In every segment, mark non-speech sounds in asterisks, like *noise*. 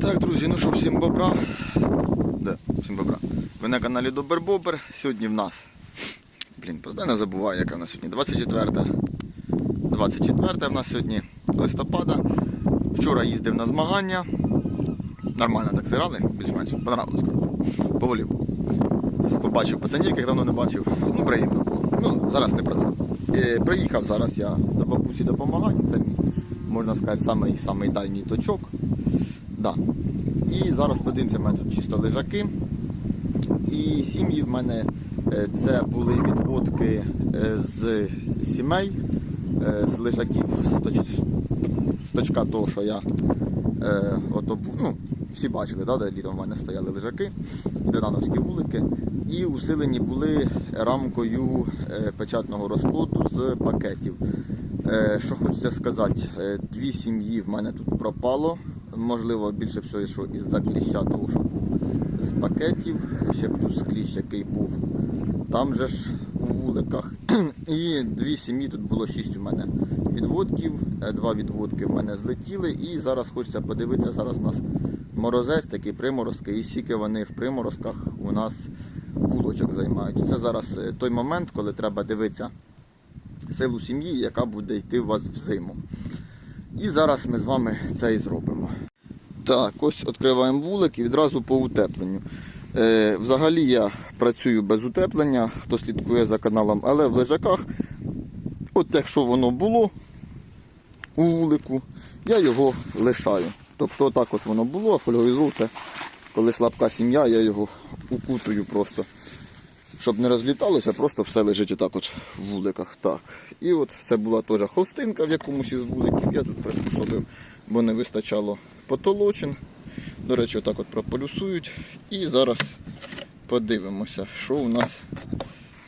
Так, друзі, ну що, всім бобра. Де? Всім бобра. Ви на каналі Добер Бобер. Сьогодні в нас. Блін, постійно забуваю, яка в нас сьогодні. 24. 24 в нас сьогодні листопада. Вчора їздив на змагання. Нормально так зіграли, більш-менш. Понравилось. коротше. По. Побачив пацанів, яких давно не бачив. Ну, приємно було. Ну, зараз не про. Е, приїхав зараз я до бабусі допомагати. Це мій, можна сказати, самий, самий дальній точок. Да. І зараз подивимося, в мене тут чисто лежаки. І сім'ї в мене е, це були відводки е, з сімей, е, з лежаків з точ- з точка того, що я е, ото, ну, всі бачили, да, де літом в мене стояли лежаки, динановські вулики. І усилені були рамкою печатного розплоду з пакетів. Що хочеться сказати, дві сім'ї в мене тут пропало. Можливо, більше всього, що із-за кліща, того, що був з пакетів, ще плюс кліщ, який був там же ж у вуликах. *clears throat* І дві сім'ї, тут було шість у мене відводків, е, два відводки в мене злетіли. І зараз хочеться подивитися, зараз у нас морозець, такий приморозки, і скільки вони в приморозках у нас вулочок займають. Це зараз е, той момент, коли треба дивитися силу сім'ї, яка буде йти у вас в зиму. І зараз ми з вами це і зробимо. Так, ось відкриваємо вулик і відразу по утепленню. Е, взагалі я працюю без утеплення, хто слідкує за каналом, але в лежаках, от якщо воно було у вулику, я його лишаю. Тобто так от воно було, а фольгоізол це коли слабка сім'я, я його укутую просто. Щоб не розліталося, просто все лежить отак от в вуликах. Так. І от це була теж холстинка в якомусь із вуликів. Я тут приспособив, бо не вистачало потолочин. До речі, отак от прополюсують. І зараз подивимося, що у нас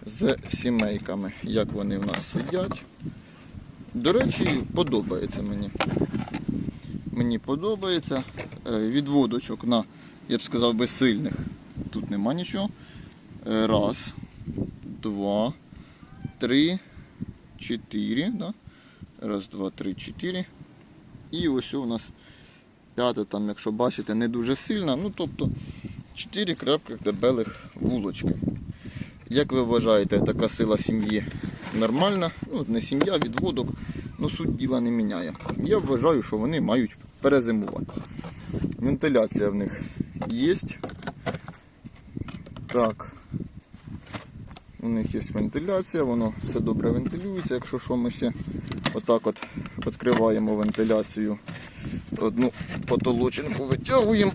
з сімейками, як вони в нас сидять. До речі, подобається мені. Мені подобається. Е, Відводочок на, я б сказав би, сильних. Тут нема нічого. Е, Раз, два, три, чотири. Да? Раз, два, три, чотири. І ось у нас п'ята, там, якщо бачите, не дуже сильна. Ну, тобто 4 крепких дебелих вулочки. Як ви вважаєте, така сила сім'ї нормальна? Ну, не сім'я, відводок, ну суть діла не міняє. Я вважаю, що вони мають перезимувати. Вентиляція в них є. Так. У них є вентиляція, воно все добре вентилюється. Якщо що, ми ще отак от відкриваємо вентиляцію. Одну потолочинку витягуємо.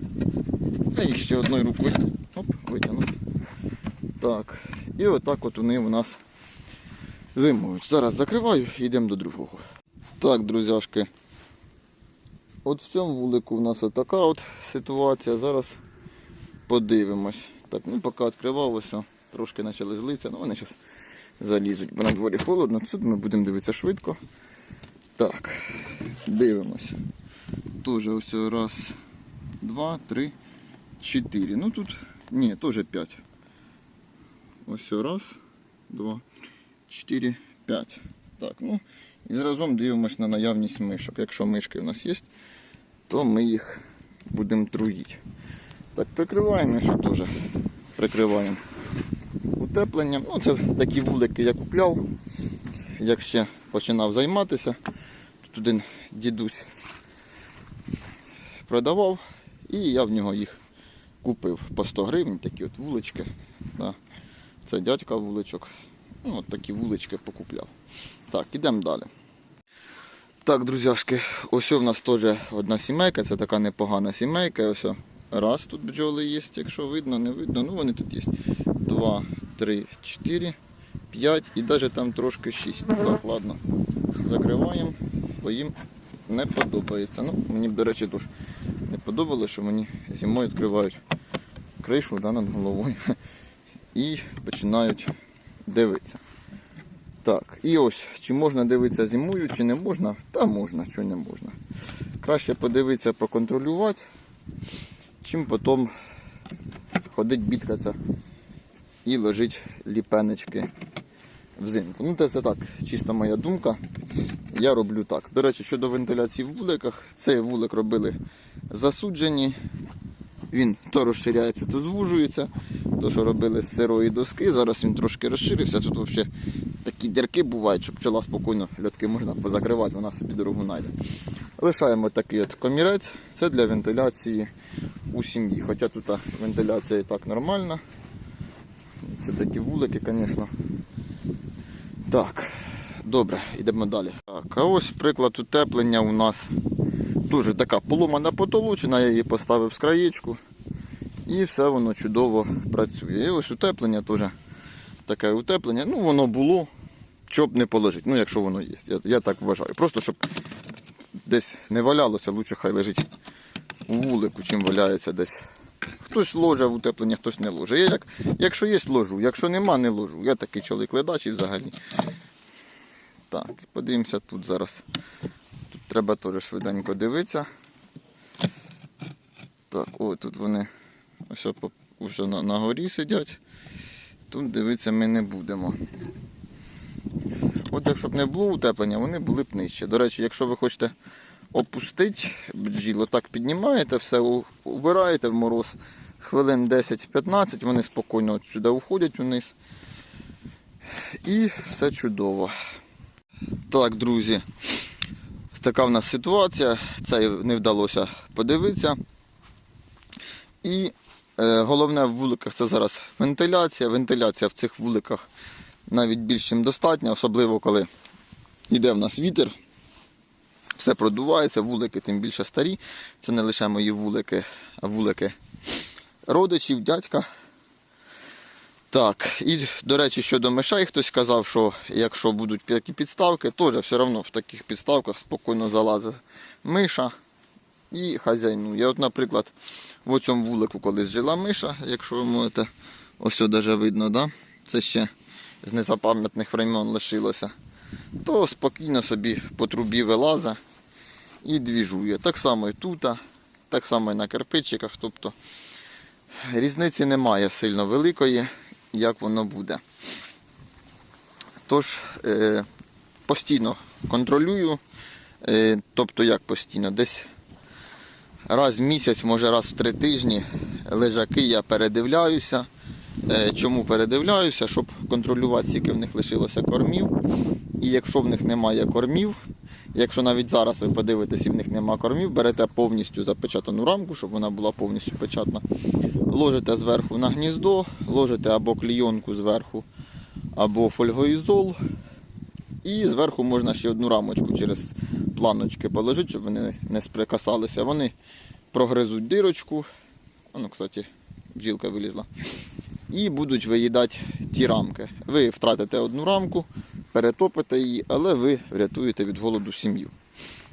І ще одною рукою оп, витягнув. Так. І отак от вони у нас зимують. Зараз закриваю і йдемо до другого. Так, друзяшки. От в цьому вулику у нас отака от ситуація. Зараз подивимось. Так, ну поки відкривалося, трошки почали злитися, ну вони зараз залізуть, бо на дворі холодно. Тут ми будемо дивитися швидко. Так, дивимося. Теж ось раз, два, три, чотири. Ну тут, ні, теж п'ять. Ось раз, два, чотири, п'ять. Так, ну і зразом дивимося на наявність мишок. Якщо мишки у нас є, то ми їх будемо труїти. Так, прикриваємо, що теж прикриваємо утепленням. Ну, це такі вулики я купляв, як ще починав займатися. Один дідусь продавав, і я в нього їх купив по 100 гривень, такі от вулички. Да. Це дядька вуличок. Ну, от такі вулички покупляв. Так, ідемо далі. Так, друзяшки, ось у нас теж одна сімейка, це така непогана сімейка. Ось раз тут бджоли є, якщо видно, не видно, ну вони тут є. Два, три, чотири, п'ять і навіть там трошки шість. Так, ладно. Закриваємо, бо їм не подобається. Ну, мені, до речі, теж не подобалося, що мені зимою відкривають кришу да, над головою і починають дивитися. Так, і ось, чи можна дивитися зимою, чи не можна, та можна, що не можна. Краще подивитися, проконтролювати, чим потім ходить бідкатися і ложить ліпенечки взимку. Ну, це все так, чисто моя думка. Я роблю так. До речі, щодо вентиляції в вуликах, цей вулик робили засуджені. Він то розширяється, то звужується. То, що робили з сирої доски, зараз він трошки розширився. Тут взагалі такі дірки бувають, щоб пчела спокійно льотки можна позакривати, вона собі дорогу знайде. Лишаємо такий от комірець. Це для вентиляції у сім'ї. Хоча тут вентиляція і так нормальна. Це такі вулики, звісно. Так, добре, йдемо далі. Так, а ось приклад утеплення у нас дуже така поломана потолочина, я її поставив з краєчку. І все воно чудово працює. І ось утеплення теж таке утеплення. Ну, воно було, щоб не положити. Ну, якщо воно є. Я, я так вважаю. Просто щоб десь не валялося, лучше хай лежить у вулику, чим валяється десь. Хтось ложе в утеплення, хтось не ложе. Я як, якщо є, ложу. Якщо нема, не ложу. Я такий чоловік ледачий взагалі. Так, подивимося тут зараз. Тут треба теж швиденько дивитися. Так, о, тут вони ось уже на, на горі сидять. Тут дивитися ми не будемо. От якщо б не було утеплення, вони були б нижче. До речі, якщо ви хочете опустити бджіл, так піднімаєте, все убираєте в мороз хвилин 10-15, вони спокійно сюди уходять вниз. І все чудово. Так, друзі, така в нас ситуація. Це не вдалося подивитися. І е, головне в вуликах це зараз вентиляція. Вентиляція в цих вуликах навіть більш ніж достатня, особливо коли йде в нас вітер. Все продувається, вулики тим більше старі. Це не лише мої вулики, а вулики родичів, дядька. Так, і до речі, щодо мишей, хтось казав, що якщо будуть такі підставки, теж все одно в таких підставках спокійно залазить миша і хазяйнує. От, наприклад, в цьому вулику колись жила миша, якщо ви можете, ось даже видно, да? це ще з незапам'ятних времен лишилося, то спокійно собі по трубі вилазить і двіжує. Так само і тут, так само і на кирпичиках. Тобто різниці немає сильно великої, як воно буде. Тож, е, постійно контролюю, е, тобто як постійно, десь раз в місяць, може раз в три тижні лежаки я передивляюся. Е, Чому передивляюся? Щоб контролювати, скільки в них лишилося кормів. І якщо в них немає кормів, якщо навіть зараз ви подивитесь і в них немає кормів, берете повністю запечатану рамку, щоб вона була повністю печатна. Ложите зверху на гніздо, ложите або клійонку зверху, або фольгоізол. І зверху можна ще одну рамочку через планочки положити, щоб вони не сприкасалися. Вони прогризуть дирочку. Ну, кстати, бджілка вилізла. І будуть виїдати ті рамки. Ви втратите одну рамку, перетопите її, але ви врятуєте від голоду сім'ю.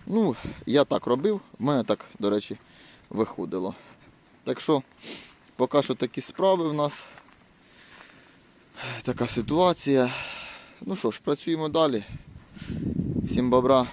Ну, я так робив, в мене так, до речі, виходило. Так що, поки що такі справи в нас. Така ситуація. Ну що ж, працюємо далі. Всім бобра.